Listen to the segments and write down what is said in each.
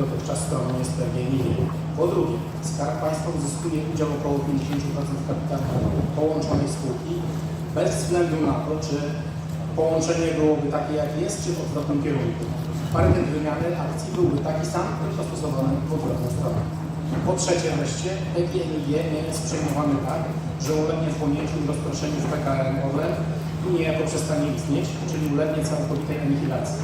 dotychczas stroną jest PGNiG. Po drugie, Skarb Państwa uzyskuje udział około 50% w kapitale połączonej spółki bez względu na to, czy połączenie byłoby takie, jakie jest, czy w odwrotnym kierunku. Parytet wymiany akcji byłby taki sam, tylko stosowany w odwrotną stronę. Po trzecie wreszcie, PGNiG nie jest przejmowany tak, że ulegnie wchłonięciu i rozproszeniu w PKN Orlen i niejako przestanie istnieć, czyli ulegnie całkowitej anihilacji.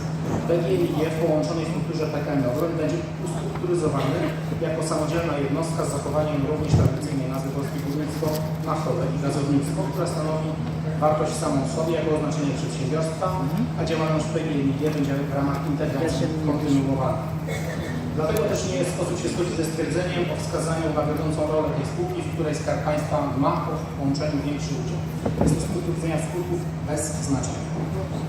PGNiG w połączonej strukturze PKN Orlen będzie ustrukturyzowany jako samodzielna jednostka z zachowaniem również tradycyjnej nazwy Polskie Górnictwo Naftowe i Gazownictwo, która stanowi wartość samą w sobie jako oznaczenie przedsiębiorstwa, a działalność PGNiG będzie w ramach integracji kontynuowana. Dlatego też nie jest sposób się zgodzić ze stwierdzeniem o wskazaniu na wiodącą rolę tej spółki, w której Skarb Państwa ma po połączeniu większy udział. Jest to z punktu widzenia skutków bez znaczenia.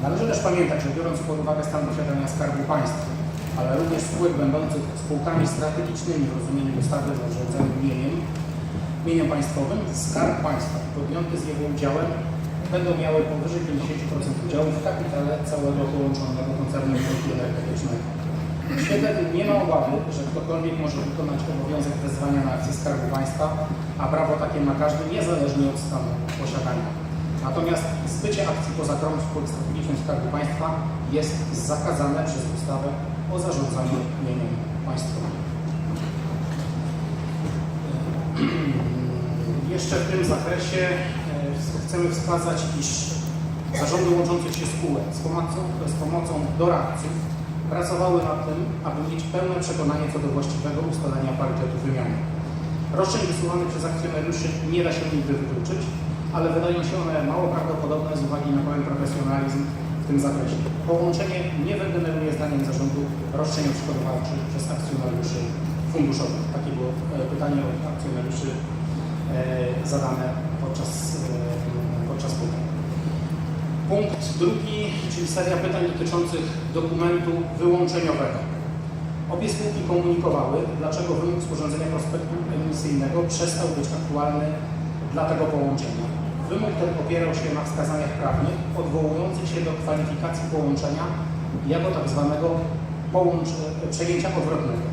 Należy też pamiętać, że biorąc pod uwagę stan posiadania Skarbu Państwa, ale również spółek będących spółkami strategicznymi w rozumieniu ustawy o zarządzaniu mieniem, mieniem państwowym, Skarb Państwa podmioty z jego udziałem będą miały powyżej 50% udziału w kapitale całego połączonego koncernu energetycznego. Tym nie ma obawy, że ktokolwiek może wykonać obowiązek wezwania na akcję Skarbu Państwa, a prawo takie ma każdy niezależnie od stanu posiadania. Natomiast zbycie akcji poza krąg spółek strategicznych Skarbu Państwa jest zakazane przez ustawę o zarządzaniu mieniem państwowym. Jeszcze w tym zakresie e, chcemy wskazać, iż zarządy łączących się spółek z pomocą, z pomocą doradców pracowały nad tym, aby mieć pełne przekonanie co do właściwego ustalenia parytetu wymiany. Roszczeń wysuwanych przez akcjonariuszy nie da się nigdy wykluczyć, ale wydają się one mało prawdopodobne z uwagi na pełen profesjonalizm w tym zakresie. Połączenie nie wygeneruje zdaniem zarządu roszczeń odszkodowawczych przez akcjonariuszy funduszowych. Takie było e, pytanie od akcjonariuszy e, zadane podczas, e. Punkt drugi, czyli seria pytań dotyczących dokumentu wyłączeniowego. Obie spółki komunikowały, dlaczego wymóg sporządzenia prospektu emisyjnego przestał być aktualny dla tego połączenia. Wymóg ten opierał się na wskazaniach prawnych odwołujących się do kwalifikacji połączenia jako tak zwanego przejęcia odwrotnego.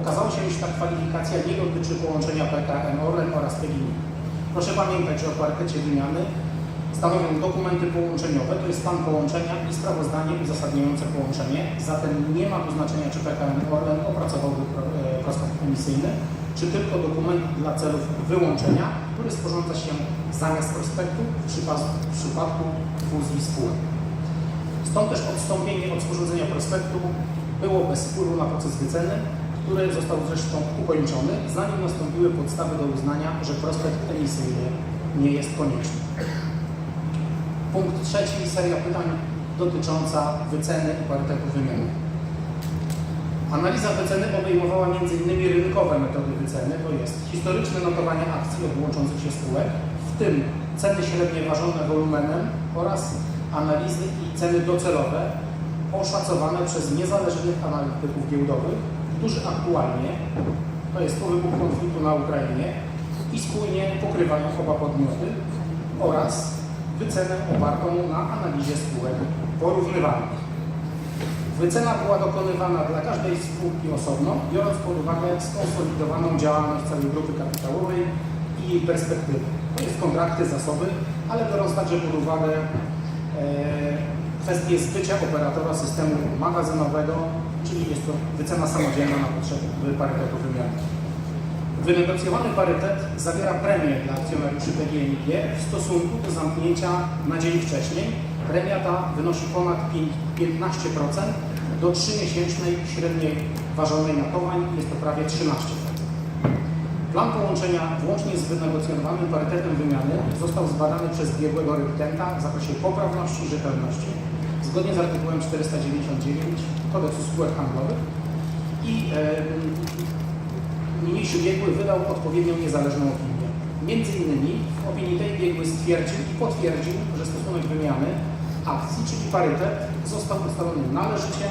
Okazało się, iż ta kwalifikacja nie dotyczy połączenia PKN Orlen oraz PGNiG. Proszę pamiętać, że o parytecie wymiany stanowią dokumenty połączeniowe, to jest stan połączenia i sprawozdanie uzasadniające połączenie. Zatem nie ma tu znaczenia, czy PKN Orlen opracowałby e, prospekt emisyjny, czy tylko dokument dla celów wyłączenia, który sporządza się zamiast prospektu w przypadku, w przypadku fuzji spółek. Stąd też odstąpienie od sporządzenia prospektu było bez wpływu na proces wyceny, który został zresztą ukończony, zanim nastąpiły podstawy do uznania, że prospekt emisyjny nie jest konieczny. Punkt trzeci, seria pytań dotycząca wyceny i parytetu wymiany. Analiza wyceny obejmowała m.in. rynkowe metody wyceny, to jest historyczne notowanie akcji od łączących się spółek, w tym ceny średnie ważone wolumenem oraz analizy i ceny docelowe oszacowane przez niezależnych analityków giełdowych, którzy aktualnie, to jest po wybuchu konfliktu na Ukrainie, i spójnie pokrywają oba podmioty oraz wycenę opartą na analizie spółek porównywalnych. Wycena była dokonywana dla każdej spółki osobno, biorąc pod uwagę skonsolidowaną działalność całej grupy kapitałowej i jej perspektywy. To jest kontrakty, zasoby, ale biorąc także pod uwagę e, kwestię zbycia operatora systemu magazynowego, czyli jest to wycena samodzielna na potrzeby parytetu wymiany. Wynegocjowany parytet zawiera premię dla akcjonariuszy PGNiG w stosunku do zamknięcia na dzień wcześniej. Premia ta wynosi ponad 15% do 3-miesięcznej średniej ważonej notowań, jest to prawie 13%. Plan połączenia włącznie z wynegocjowanym parytetem wymiany został zbadany przez biegłego rewidenta w zakresie poprawności i rzetelności zgodnie z artykułem 499 Kodeksu Spółek Handlowych i e, niniejszy biegły wydał odpowiednią niezależną opinię. Między innymi w opinii tej biegły stwierdził i potwierdził, że stosunek wymiany akcji, czyli parytet, został ustalony należycie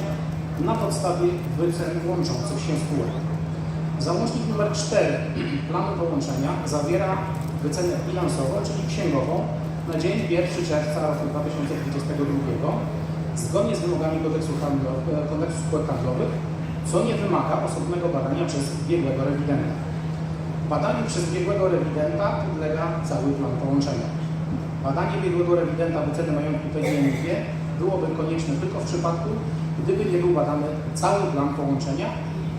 na podstawie wycen łączących się spółek. Załącznik nr 4 planu połączenia zawiera wycenę bilansową, czyli księgową na dzień 1 czerwca roku 2022 zgodnie z wymogami kodeksu, handlo, kodeksu spółek handlowych, co nie wymaga osobnego badania przez biegłego rewidenta. Badaniu przez biegłego rewidenta podlega cały plan połączenia. Badanie biegłego rewidenta wyceny majątku PGNiG byłoby konieczne tylko w przypadku, gdyby nie był badany cały plan połączenia.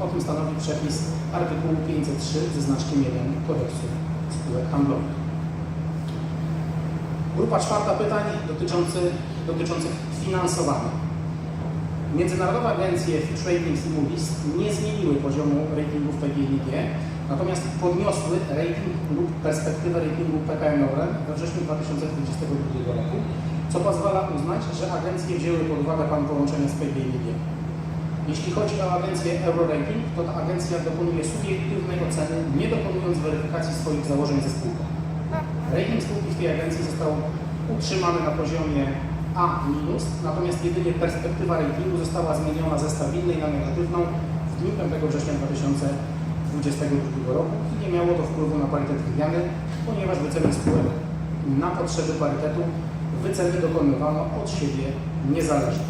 O tym stanowi przepis artykułu 503 ze znaczkiem 1 kodeksu spółek handlowych. Grupa czwarta pytań dotyczący, dotyczących finansowania. Międzynarodowe agencje Fitch Ratings i Moody's nie zmieniły poziomu ratingów PGNiG, natomiast podniosły rating lub perspektywę ratingu PKN Orlen we wrześniu 2022 roku, co pozwala uznać, że agencje wzięły pod uwagę plan połączenia z PGNiG. Jeśli chodzi o agencję Eurorating, to ta agencja dokonuje subiektywnej oceny, nie dokonując weryfikacji swoich założeń ze spółką. Rating spółki w tej agencji został utrzymany na poziomie A-, natomiast jedynie perspektywa ratingu została zmieniona ze stabilnej na negatywną w dniu 5 września 2022 roku i nie miało to wpływu na parytet wymiany, ponieważ wyceny spółek na potrzeby parytetu wyceny dokonywano od siebie niezależnie.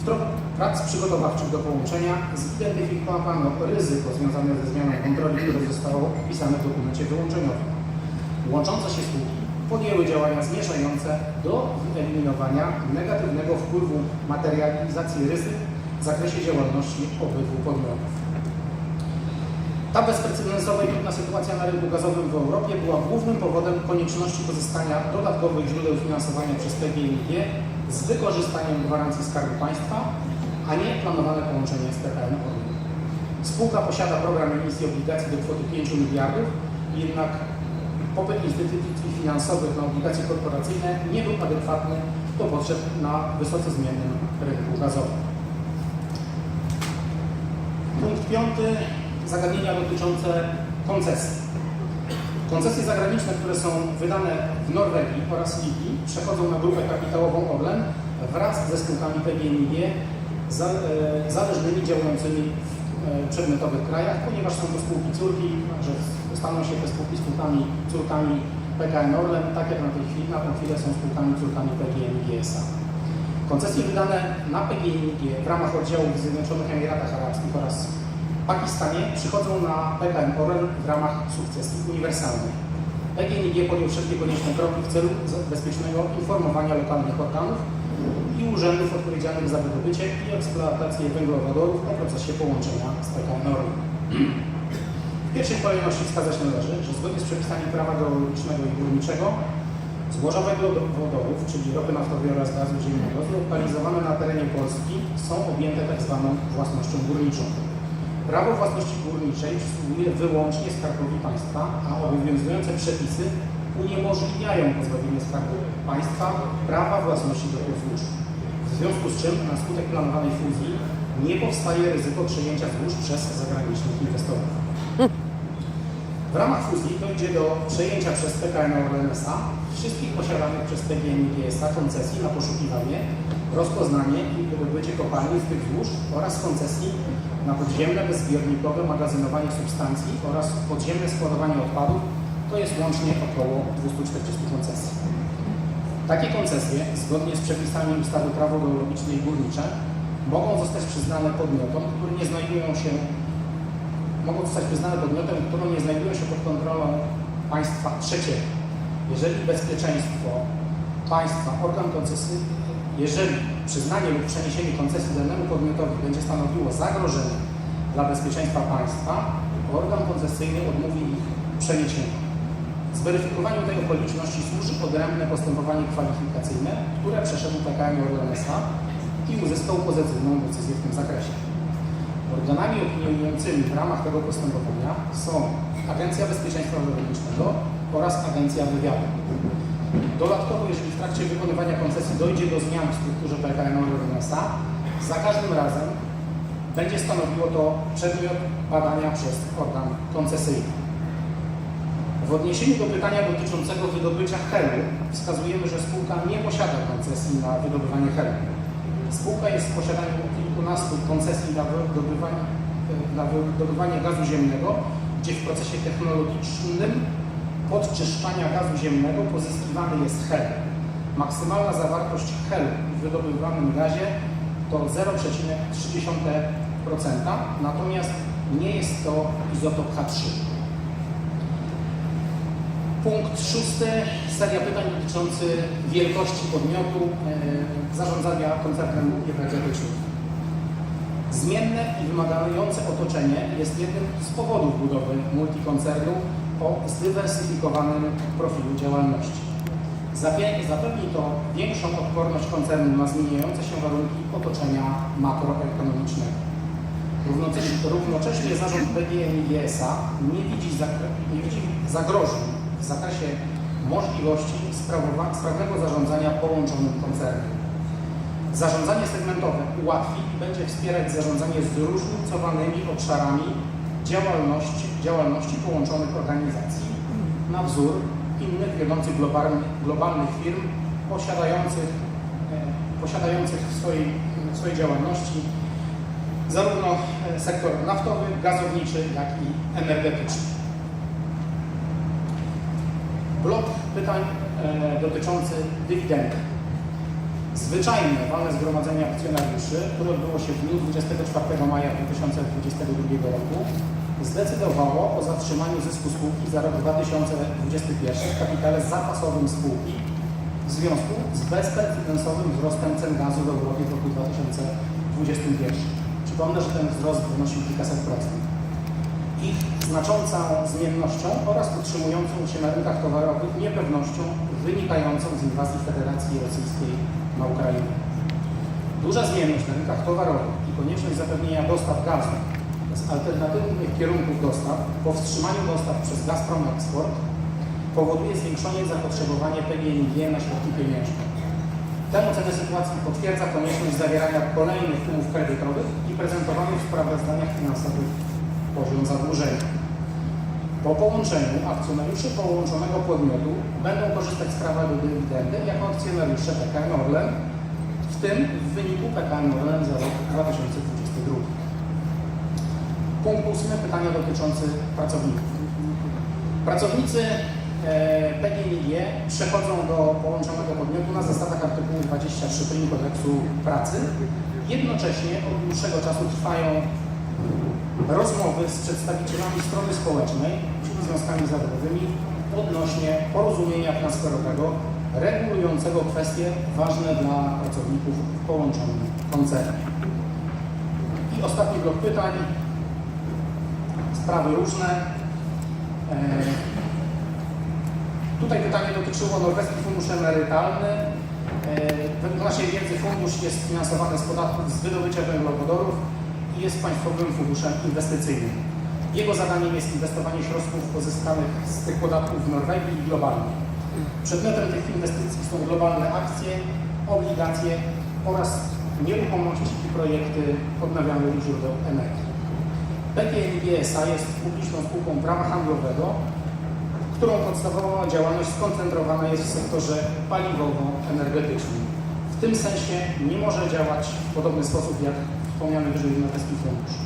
W toku prac przygotowawczych do połączenia zidentyfikowano ryzyko związane ze zmianą kontroli, które zostało opisane w dokumencie wyłączeniowym. Łączące się spółki podjęły działania zmierzające do wyeliminowania negatywnego wpływu materializacji ryzyk w zakresie działalności obydwu podmiotów. Ta bezprecedensowa i trudna sytuacja na rynku gazowym w Europie była głównym powodem konieczności pozyskania dodatkowych źródeł finansowania przez PGNiG z wykorzystaniem gwarancji Skarbu Państwa, a nie planowane połączenie z PKN Orlen. Spółka posiada program emisji obligacji do kwoty 5 miliardów, jednak popyt instytucji finansowych na obligacje korporacyjne nie był adekwatny do potrzeb na wysoce zmiennym rynku gazowym. Punkt piąty. Zagadnienia dotyczące koncesji. Koncesje zagraniczne, które są wydane w Norwegii oraz Libii, przechodzą na grupę kapitałową Orlen wraz ze spółkami PGNiG e, zależnymi działającymi w e, przedmiotowych krajach, ponieważ są to spółki córki, że staną się te spółki spółkami córkami PKN Orlen, tak jak na, tej chwili, na tę chwilę są spółkami córkami PGNiG SA. Koncesje wydane na PGNiG w ramach oddziałów w Zjednoczonych Emiratach Arabskich oraz Pakistanie przychodzą na PKN Orlen w ramach sukcesji uniwersalnej. PGNiG podjął wszelkie konieczne kroki w celu bezpiecznego informowania lokalnych organów i urzędów odpowiedzialnych za wydobycie i eksploatację węglowodorów o procesie połączenia z PKN Orlen. Pierwszej kolejności wskazać należy, że zgodnie z przepisami prawa geologicznego i górniczego złoża węglowodorów, czyli ropy naftowej oraz gazu ziemnego, zlokalizowane na terenie Polski są objęte tzw. własnością górniczą. Prawo własności górniczej przysługuje wyłącznie Skarbowi Państwa, a obowiązujące przepisy uniemożliwiają pozbawienie Skarbu Państwa prawa własności do tych złóż. W związku z czym na skutek planowanej fuzji nie powstaje ryzyko przejęcia złóż przez zagranicznych inwestorów. W ramach fuzji dojdzie do przejęcia przez PKN Orlen SA wszystkich posiadanych przez PGNiG SA koncesji na poszukiwanie, rozpoznanie i wydobycie kopalni z tych złóż oraz koncesji na podziemne, bezzbiornikowe magazynowanie substancji oraz podziemne składowanie odpadów, to jest łącznie około 240 koncesji. Takie koncesje, zgodnie z przepisami ustawy Prawo geologiczne i górnicze, mogą zostać przyznane podmiotom, które nie znajdują się mogą zostać przyznane podmiotem, które nie znajdują się pod kontrolą państwa trzeciego. Jeżeli bezpieczeństwo państwa, organ koncesji, jeżeli przyznanie lub przeniesienie koncesji danemu podmiotowi będzie stanowiło zagrożenie dla bezpieczeństwa państwa, organ koncesyjny odmówi ich przeniesienia. Zweryfikowaniu tej okoliczności służy odrębne postępowanie kwalifikacyjne, które przeszedł PKN Orlen S.A. i uzyskał pozytywną decyzję w tym zakresie. Organami opiniującymi w ramach tego postępowania są Agencja Bezpieczeństwa Wewnętrznego oraz Agencja Wywiadu. Dodatkowo, jeżeli w trakcie wykonywania koncesji dojdzie do zmian w strukturze PKN Orlen S.A., za każdym razem będzie stanowiło to przedmiot badania przez organ koncesyjny. W odniesieniu do pytania dotyczącego wydobycia helu wskazujemy, że spółka nie posiada koncesji na wydobywanie helu. Spółka jest w posiadaniu kilkunastu koncesji na wydobywanie, na wydobywanie gazu ziemnego, gdzie w procesie technologicznym podczyszczania gazu ziemnego pozyskiwany jest hel. Maksymalna zawartość helu w wydobywanym gazie to 0,3 natomiast nie jest to izotop H3. Punkt szósty, seria pytań dotyczący wielkości podmiotu e, zarządzania koncernem energetycznym. Zmienne i wymagające otoczenie jest jednym z powodów budowy multikoncernu o zdywersyfikowanym profilu działalności. Zapewni to większą odporność koncernu na zmieniające się warunki otoczenia makroekonomicznego. Równocześnie, równocześnie zarząd BGNiG SA nie widzi, nie widzi zagrożeń w zakresie możliwości sprawnego zarządzania połączonym koncernem. Zarządzanie segmentowe ułatwi i będzie wspierać zarządzanie zróżnicowanymi obszarami działalności, działalności połączonych organizacji na wzór innych wiodących globalnych, globalnych firm posiadających, e, posiadających w swojej, w swojej działalności zarówno e, sektor naftowy, gazowniczy, jak i energetyczny. Blok pytań e, dotyczący dywidendy. Zwyczajne walne zgromadzenie akcjonariuszy, które odbyło się w dniu 24 maja 2022 roku, zdecydowało o zatrzymaniu zysku spółki za rok 2021 w kapitale zapasowym spółki w związku z bezprecedensowym wzrostem cen gazu w Europie w roku 2021. Przypomnę, że ten wzrost wynosił kilkaset procent. Ich znaczącą zmiennością oraz utrzymującą się na rynkach towarowych niepewnością wynikającą z inwazji Federacji Rosyjskiej na Ukrainę. Duża zmienność na rynkach towarowych i konieczność zapewnienia dostaw gazu z alternatywnych kierunków dostaw po wstrzymaniu dostaw przez Gazprom Export powoduje zwiększone zapotrzebowanie PGNiG na środki pieniężne. Tę ocenę sytuacji potwierdza konieczność zawierania kolejnych umów kredytowych i prezentowanych w sprawozdaniach finansowych poziom zadłużenia. Po połączeniu akcjonariusze połączonego podmiotu będą korzystać z prawa do dywidendy jako akcjonariusze PKN Orlen, w tym w wyniku PKN Orlen za rok 2022. Punkt ósmy, pytania dotyczące pracowników. Pracownicy e, PGNiG przechodzą do połączonego podmiotu na zasadach artykułu 23 prym. kodeksu pracy. Jednocześnie od dłuższego czasu trwają rozmowy z przedstawicielami strony społecznej, czyli związkami zawodowymi, odnośnie porozumienia transferowego regulującego kwestie ważne dla pracowników w połączonym koncernie. I ostatni blok pytań. Sprawy różne. E, Tutaj pytanie dotyczyło Norweski Fundusz Emerytalny. E, Według naszej wiedzy fundusz jest finansowany z podatków z wydobycia węglowodorów jest państwowym funduszem inwestycyjnym. Jego zadaniem jest inwestowanie środków pozyskanych z tych podatków w Norwegii i globalnie. Przedmiotem tych inwestycji są globalne akcje, obligacje oraz nieruchomości i projekty odnawialnych źródeł energii. PGNiG SA jest publiczną spółką prawa handlowego, którą podstawową działalność skoncentrowana jest w sektorze paliwowo-energetycznym. W tym sensie nie może działać w podobny sposób jak wspomniany wyżej Norweski Fundusz.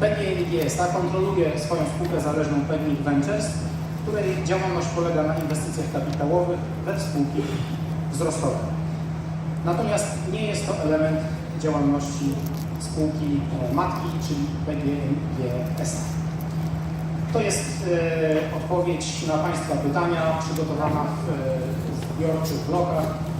PGNiG SA kontroluje swoją spółkę zależną PGNiG Ventures, której działalność polega na inwestycjach kapitałowych we spółki wzrostowe. Natomiast nie jest to element działalności spółki matki, czyli PGNiG SA. To jest e, odpowiedź na Państwa pytania przygotowana w e, zbiorczych blokach.